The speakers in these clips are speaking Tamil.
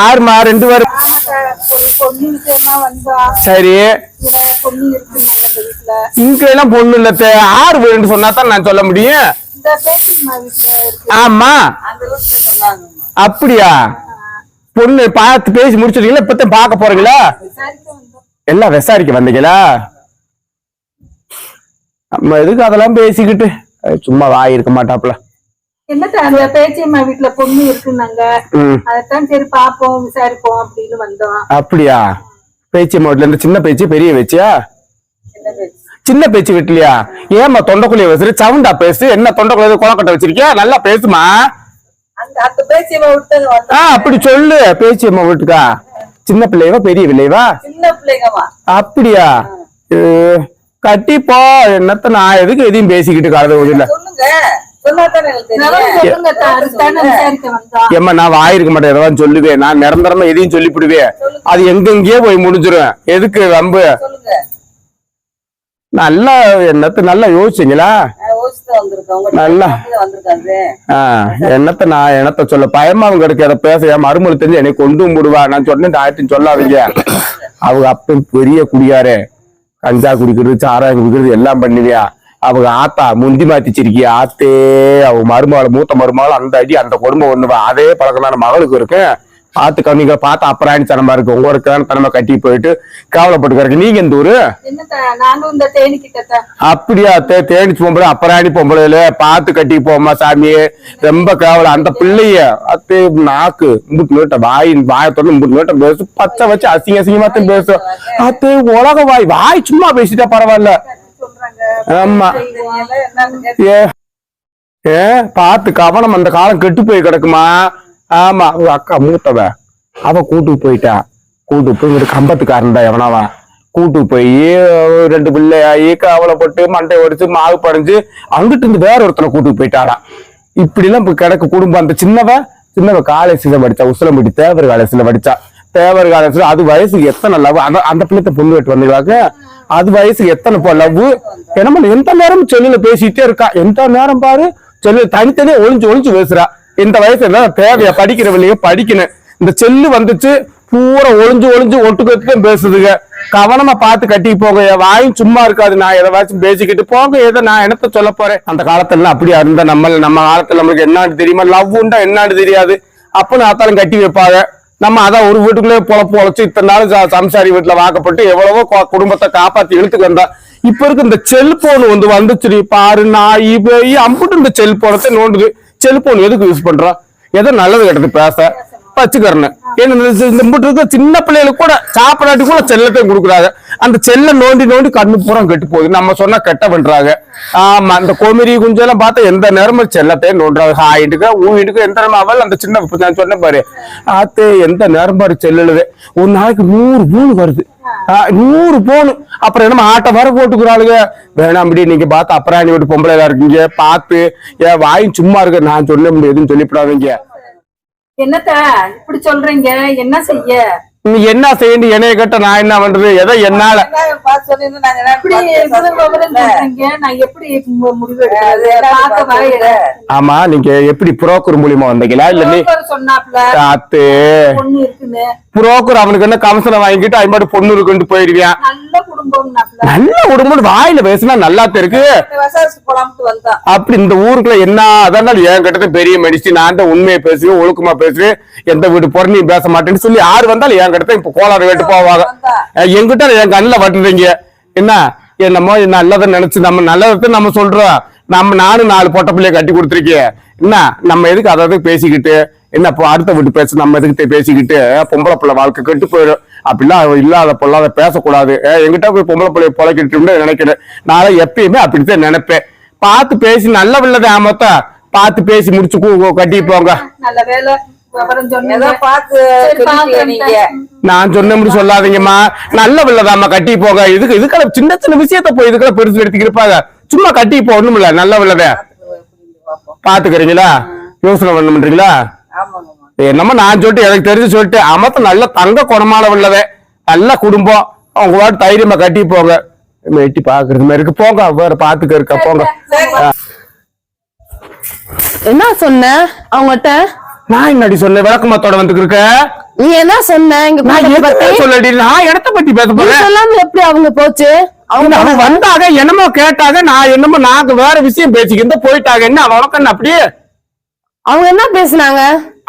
ஆறுமா? ரெண்டு பேரும் சரி. இங்க எல்லாம் பொண்ணு இல்ல ஆறு வேணும்னு சொன்னா தான் நான் சொல்ல முடியும். ஆமா. அப்படியா? பொண்ணு பார்த்து பேசி முடிச்சிருக்கீங்களா? இப்பதான் பார்க்க போறீங்களா? எல்லாம் விசாரிக்க வந்தீங்களா? நம்ம எதுக்கு அதெல்லாம் பேசிக்கிட்டு? சும்மா வாய் இருக்க மாட்டாப்ல என்னத்த அந்த பேச்சியம்மா வீட்டுல பொண்ணு இருக்குன்னாங்க? ம். அதைத்தான் சரி பாப்போம் விசாரிப்போம் அப்படின்னு வந்தோம். அப்படியா? பேச்சு வீட்டுல இருந்து சின்ன பேச்சு பெரிய பேச்சியா? சின்ன பேச்சு. வீட்லயா? ஏமா தொண்டைக்குள்ளைய வச்சுரு சவுண்டா பேசு? என்ன தொண்டைக்குள்ள குளக்கட்டை வச்சிருக்கியா? நல்லா பேசுமா? பேச்சியம்மா அப்படி சொல்லு. பேச்சு அம்மா வீட்டுக்கா? சின்ன பிள்ளைவா பெரிய பிள்ளைவா அப்படியா? கட்டிப்போ. என்னத்த நான் எதுக்கு எதையும் பேசிக்கிட்டு கலந்து ஏம்மா நான் வாயிருக்க மாட்டேன். எதாவது சொல்லுவேன். நான் நிரந்தரமா எதையும் சொல்லிவிடுவேன் அது எங்கெங்கேயோ போய் முடிஞ்சிரும். எதுக்கு வம்பு? நல்லா என்னத்த நல்லா யோசிச்சீங்களா? நல்லா. என்னத்த நான் என்னத்த சொல்ல? பயமா அவங்க கிடைக்க அதை பேச என் மறுமொழி தெரிஞ்சு என்னை கொண்டு விடுவா நான் சொன்னேன் ஆயிரத்தி சொல்லாதீங்க. அவங்க அப்ப பெரிய குடியாரே. கஞ்சா குடிக்கிறது சாராயம் குடிக்கிறது எல்லாம் பண்ணுவியா? அவங்க ஆத்தா முந்தி மாத்திச்சிருக்கிய? ஆத்தே அவங்க மருமகள் மூத்த மருமகள் அந்த அடி அந்த கொடுமை ஒண்ணுவா அதே பழக்கமான மகளுக்கு இருக்கு. பார்த்து கவனிக்க பார்த்து தனமா இருக்கு. உங்களுக்கு தனமா கட்டி போயிட்டு கவலைப்பட்டு கிடக்கு நீங்க இந்த ஊரு? தேனி அப்படியா தே தேனிச்சு பொம்பளை அப்புறாணி பொம்பளையில பார்த்து கட்டி போமா சாமி. ரொம்ப கேவலம் அந்த பிள்ளைய அத்தே நாக்கு. முட்டு நோட்ட வாய் வாயை தொடர்ந்து முட்டு நோட்ட பேசு. பச்சை வச்சு அசிங்க அசிங்கமா தான் பேசும் அத்தே உலக வாய். வாய் சும்மா பேசிட்டா பரவாயில்ல. ஆமா. ஏ ஏ பார்த்து கவனம் அந்த காலம் கெட்டு போய் கிடக்குமா? ஆமா. ஒரு அக்கா மூத்தவ. அவ கூட்டு போயிட்டா. கூட்டு போய் இங்கிட்டு கம்பத்துக்காரன் தான் எவனாவா கூட்டு போய் ரெண்டு பிள்ளையாயி கவலைப்பட்டு மண்டை ஒடிச்சு மாவு படைஞ்சு அங்கிட்டு இருந்து வேற ஒருத்தனை கூட்டு போயிட்டாளாம் இப்படி எல்லாம் இப்ப கிடக்கு குடும்பம். அந்த சின்னவ சின்னவ காலேஜ்ல படிச்சா உசிலம்பட்டி தேவர் காலேஜ்ல படிச்சா. தேவர் காலேஜ்ல அது வயசுக்கு எத்தனை லவ்? அந்த அந்த பிள்ளைத்த பொண்ணு வெட்டு வந்தீங்களாக்க? அது வயசு எத்தனை போ லவ்? என்ன எந்த நேரமும் செல்லுல பேசிட்டே இருக்கா? எந்த நேரம் பாரு? செல்லு தனித்தனியே ஒளிஞ்சு ஒளிஞ்சு பேசுறா. இந்த வயசு என்ன தேவையா? படிக்கிறவங்களையும் படிக்கணும். இந்த செல்லு வந்துச்சு பூரா ஒளிஞ்சு ஒளிஞ்சு ஒட்டுக்கட்டு பேசுதுங்க. கவனமா பார்த்து கட்டி போங்க. என் வாயும் சும்மா இருக்காது. நான் எதாச்சும் பேசிக்கிட்டு போங்க. எதை நான் என்னத்த சொல்ல போறேன்? அந்த காலத்துல அப்படியா இருந்தா நம்ம நம்ம காலத்துல நம்மளுக்கு என்னான்னு தெரியுமா? லவ்வுண்டா உண்டா என்னான்னு தெரியாது. அப்ப ஆத்தாலும் கட்டி வைப்பாங்க. நம்ம அதான் ஒரு வீட்டுக்குள்ளே பொழப்பு பொழைச்சு இத்தனை நாள் சம்சாரி வீட்டுல வாக்கப்பட்டு எவ்வளவோ குடும்பத்தை காப்பாத்தி இழுத்துக்கு வந்தா இப்ப இருக்க இந்த செல்போன் வந்து வந்துச்சுடி. பாரு நாய் பேய் அம்புட்டு இந்த செல்போனத்தை நோண்டுது. செல்போன் எதுக்கு யூஸ் பண்றோம் ஏதோ நல்லது கெட்டது பேச. வச்சுக்கிறேன் ஏன்னா இந்த- இந்த இருக்க சின்ன பிள்ளைகளுக்கு கூட சாப்பிடாட்டி கூட செல்லத்தையும் கொடுக்குறாங்க. அந்த செல்ல நோண்டி நோண்டி கண்ணு பூரா கெட்டு போகுது. நம்ம சொன்னா கெட்ட பண்றாங்க. ஆமா அந்த கோமிரி குஞ்செல்லாம் பார்த்தா எந்த நேரமும் செல்லத்தையும் நோண்டுறாங்க. ஹாயிட்டுக்கு ஊயிட்டுக்கு எந்த நேரம் அவள் அந்த சின்ன நான் சொன்னேன் பாரு. ஆத்தே எந்த நேரம் பாரு செல்லுது ஒரு நாளைக்கு நூறு பூணு வருது. நூறு போனு. அப்புறம் என்னமா ஆட்டை வர போட்டுக்கிறாளுங்க. வேணாம் அப்படி நீங்க பார்த்து அப்புறம் விட்டு பொம்பளை இருக்கீங்க. பார்த்து ஏன் வாயும் சும்மா இருக்க நான் சொல்ல முடியாதுன்னு சொல்லிவிடாதீங்க. என்னத்த இப்படி சொல்றீங்க? என்ன செய்ய? நீ என்ன செய்யணும்? என்னைய கேட்ட நான் என்ன பண்றது? எதை என்னால ஆமா நீங்க எப்படி புரோக்கர் மூலியமா வந்தீங்களா? இல்ல நீ புரோக்கர் அவனுக்கு என்ன கமிஷனை வாங்கிட்டு ஐம்பது பொண்ணு இருக்குன்னு போயிருவியான் நல்ல உடம்பு வாயில பேசினா நல்லா இருக்கு. அப்படி இந்த ஊருக்குள்ள என்ன அதான் என் கிட்ட பெரிய மெடிச்சு நான் தான் உண்மையை பேசுவேன் ஒழுக்கமா பேசுவேன். எந்த வீடு போற நீ பேச மாட்டேன்னு சொல்லி யாரு வந்தாலும் என் கிட்ட இப்ப கோளாறு வேட்டு போவாங்க. அஹ் என்கிட்ட என் கண்ணுல வட்டுறீங்க? என்ன? என்னமோ நல்லதை நினைச்சு நம்ம நல்லதை நம்ம சொல்றோம். நம்ம நானும் நாலு பொட்ட பிள்ளைய கட்டி கொடுத்துருக்கேன். என்ன? நம்ம எதுக்கு அதாவது பேசிக்கிட்டு என்ன இப்போ அடுத்த வீட்டு பேச நம்ம எதுக்கு பேசிக்கிட்டு பொம்பளை பிள்ளை வாழ்க்கை கெட்டு போயிடும் அப்படிலாம் இல்லாத பொல்லாத பேசக்கூடாது. அஹ் என்கிட்ட போய் பொம்பளை பிள்ளைய பொழைக்கிட்டு நினைக்கிறேன். நான் எப்பயுமே அப்படித்தான் நினைப்பேன். பார்த்து பேசி நல்ல பிள்ளைதான் ஆமத்தா பார்த்து பேசி முடிச்சு கட்டி போங்க. நான் சொன்னபடி சொல்லாதீங்கம்மா. நல்ல பிள்ளைதாம்மா கட்டி போக இதுக்கு இதுக்கெல்லாம் சின்ன சின்ன விஷயத்த போய் இதுக்கெல்லாம் பெருசு எடுத்துக்கிருப்பாங்க சும்மா கட்டி போ ஒண்ணும் இல்ல நல்ல பிள்ளைத பாத்துக்கிறீங்களா யோசனை பண்ணுன்றீங்களா? ஆமாங்கம்மா என்னமோ நான் சொல்லிட்டு எனக்கு தெரிஞ்சு சொல்லிட்டு அமத்த நல்ல தங்க குணமான உள்ளவே நல்ல குடும்பம். அவங்க வாட்டு தைரியமா கட்டி போங்க. எட்டி பாக்குறது மாதிரி இருக்கு. போங்க வேற பாத்துக்க இருக்க போங்க. என்ன சொன்ன? அவங்ககிட்ட நான் என்னடி சொன்னேன் விளக்கமத்தோட வந்துக்கு இருக்க? நீ என்ன சொன்ன? இங்க நான் சொல்லடி? இடத்த பத்தி பேச போறேன்? சொல்லாம எப்படி அவங்க போச்சு? அவங்க அவங்க வந்தாங்க என்னமோ கேட்டாங்க நான் என்னமோ நாங்க வேற விஷயம் பேசிக்கிட்டு போயிட்டாங்க என்ன உனக்கு என்ன அப்படியே? அவங்க என்ன பேசுனாங்க?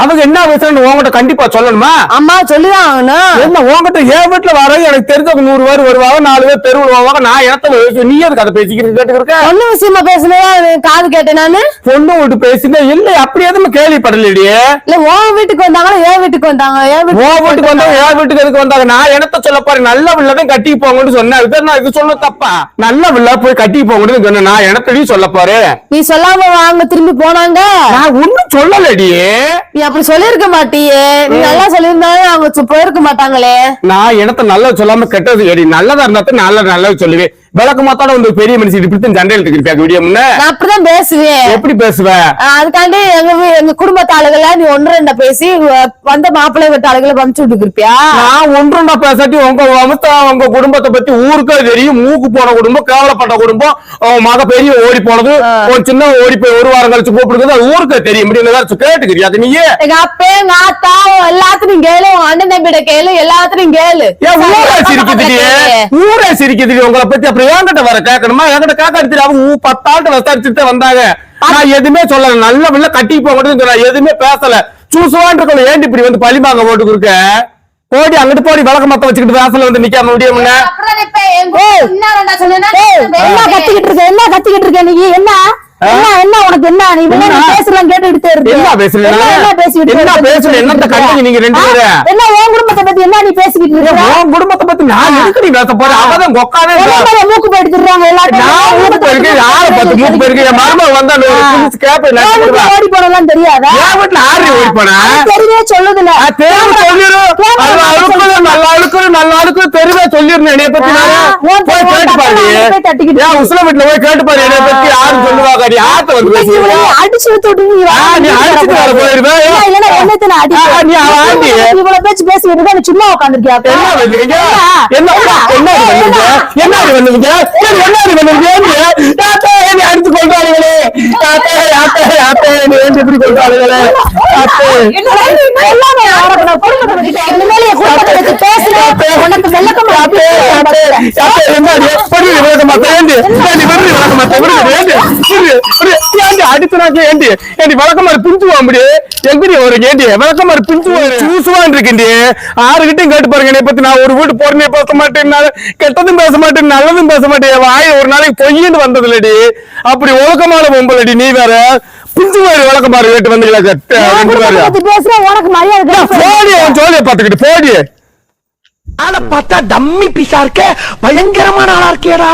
அவங்க என்ன பேசுறேன்னு உங்ககிட்ட கண்டிப்பா சொல்லணுமா? அம்மா சொல்லிதான் ஆகணும் என்ன உங்ககிட்ட என் வீட்டுல வர எனக்கு தெரிஞ்சவங்க நூறு பேர் வருவாங்க நாலு பேர் தெருவில் வருவாங்க. நான் இடத்த நீ எதுக்கு அதை பேசிக்கிட்டு கேட்டு இருக்க? பொண்ணு விஷயமா பேசுனதா? காது கேட்டேன் நானு. பொண்ணு விட்டு பேசினா இல்ல. அப்படி எதுவும் கேள்விப்படலையே. இல்ல உன் வீட்டுக்கு வந்தாங்களா என் வீட்டுக்கு வந்தாங்க? என் வீட்டுக்கு வந்தவங்க என் வீட்டுக்கு எதுக்கு வந்தாங்க? நான் இடத்த சொல்ல பாரு நல்ல பிள்ளைதான் கட்டி போங்கன்னு சொன்னேன். நான் இது சொன்ன தப்பா? நல்ல பிள்ளை போய் கட்டி போங்கன்னு சொன்னேன். நான் இடத்தடி சொல்ல பாரு நீ சொல்லாம அவங்க திரும்பி போனாங்க. நான் சொல்லலடியே நீ அப்படி சொல்லிருக்க மாட்டியே. நீ நல்லா சொல்லியிருந்தாலும் அவங்க போயிருக்க மாட்டாங்களே. நான் இடத்த நல்லது சொல்லாம கெட்டது? எடி நல்லதா இருந்தா நல்ல நல்லது சொல்லுவேன். விளக்கு மாத்தாட வந்து பெரிய மனுஷன் இப்படி தான் சண்டையில் இருப்பியா வீடியோ முன்ன. அப்படிதான் பேசுவேன். எப்படி பேசுவ? ஆஹ் அதுக்காண்டி எங்க எங்க குடும்பத்து ஆளுகளை நீ ஒன்று ரெண்ட பேசி வந்த மாப்பிள்ளை வீட்டு ஆளுகளை வம்ச்சு விட்டு இருப்பியா நான் ஒன்றுண்டா பேசாட்டி உங்க வம்ச உங்க குடும்பத்தை பத்தி ஊருக்கே தெரியும் மூக்கு போன குடும்பம் கேவலப்பட்ட குடும்பம் மக பெரிய ஓடி போனது ஒரு சின்ன ஓடி போய் ஒரு வாரம் கழிச்சு கூப்பிடுறது அது ஊருக்கே தெரியும். இப்படி கேட்டுக்கிறியா அது நீயே? எங்க அப்பா எங்க ஆத்தா எல்லாத்தையும் கேளு அண்ணன் தம்பிட கேளு எல்லாத்தையும் கேளு. ஊரே சிரிக்குதுடி ஊரே சிரிக்குதுடி உங்களை பத்தி என்கிட்ட வர கேட்கணுமா? என்கிட்ட கேட்க எடுத்துட்டு அவங்க பத்தாண்டு விசாரிச்சுட்டு வந்தாங்க. நான் எதுவுமே சொல்லல. நல்ல பிள்ளை கட்டி போகணும்னு சொன்ன எதுவுமே பேசல. சூசுவான் இருக்கணும் ஏன்டி இப்படி வந்து பழிமாங்க போட்டு இருக்க போடி அங்கிட்டு போடி விளக்க மத்த வச்சுக்கிட்டு வாசல்ல வந்து நிக்காம முடியும் என்ன கத்திக்கிட்டு இருக்க? என்ன கத்திக்கிட்டு இருக்க நீ? என்ன? என்ன என்ன உனக்கு என்ன? நீ? பேசலாம் இருக்கு என்ன பேசுறீங்க? என்ன? பேசுறீங்க? என்னத்த நீங்க ரெண்டு? பேரும்? என்ன உன் குடும்பத்தை பத்தி என்ன நீ பேசிக்கிட்டு இருக்க? உன் குடும்பத்தை பத்தி நான் எதுக்கு நீ பேச போறேன் அவதான் கொக்கானே மூக்கு போயிட்டு திரிறாங்க எல்லாத்தையும். நான் மூக்கு போயிருக்கு யார பத்து மூக்கு போயிருக்கு? என் மருமக வந்தா கேப்ப உன் வீட்டுல ஓடி போனலாம் தெரியாதா? என் வீட்டுல ஆறு ஓடி போனா தெரியவே சொல்லுதுல. தெருவு சொல்லிரும். நல்ல அழுக்கணும் நல்ல அழுக்கணும் தெருவே சொல்லிருந்தேன் என்னைய பத்தி நானு. உசுல வீட்டுல போய் கேட்டு பாரு என்னைய பத்தி யாரும் சொல்லுவாங்க நீ ஆத்த வந்து அடிச்சு விட்டு நீ ஆ, நீ அடிச்சுட்டு யாத்தா என்னை ஏன் இப்படி கொண்டாடுங்களே தாத்தா என்னடா நீ இன்னும் எல்லாமே உனக்கு நான் குடும்பத்தை பத்தி பே- இனிமேல் என் குடும்பத்தை பத்தி பேசுன, உனக்கு விளக்கமா யாத்தே, யாத்தே, யாத்தே, என்னடி? விடுடி, விளக்க மாட்டேன், ஏண்டி? ஏண்டி, விடுடி, விளக்க மாட்டேன், விடுடி, ஏண்டி? விடுடி, விடுடி, ஏண்டி, அடிச்சுனாக்க ஏண்டி? ஏண்டி, விளக்கமாறு பிஞ்சு வாம்படி? எங்கடி வருங்க, ஏண்டி? விளக்கமாறு பிஞ்சு வாரு. சூசுவான் இருக்கேன்டி. ஆறுகிட்டையும் கேட்டு பாருங்க என்னை பத்தி நான் ஒரு வீட்டு போறனே பேச மாட்டேன் நான் கெட்டதும் பேச மாட்டேன் நல்லதும் பேச மாட்டேன் வாய் ஒரு நாளைக்கு பொய்யின்னு வந்ததுலடி அப்படி ஒழுக்கமான பொம்பளடி நீ வேற பிஞ்சு வாரி விளக்கமாறு கேட்டு வந்தீங்களா? கெட்ட என் ரெண்டு குடும்பத்தை பேரும் பத்தி பேசுற, உனக்கு மரியாதை கிடையாது. போடி அவன் ஜோலியை பாத்துக்கிட்டு போடி. ஆளை பார்த்தா டம்மி பீஸா இருக்க பயங்கரமான ஆளா இருக்கேடா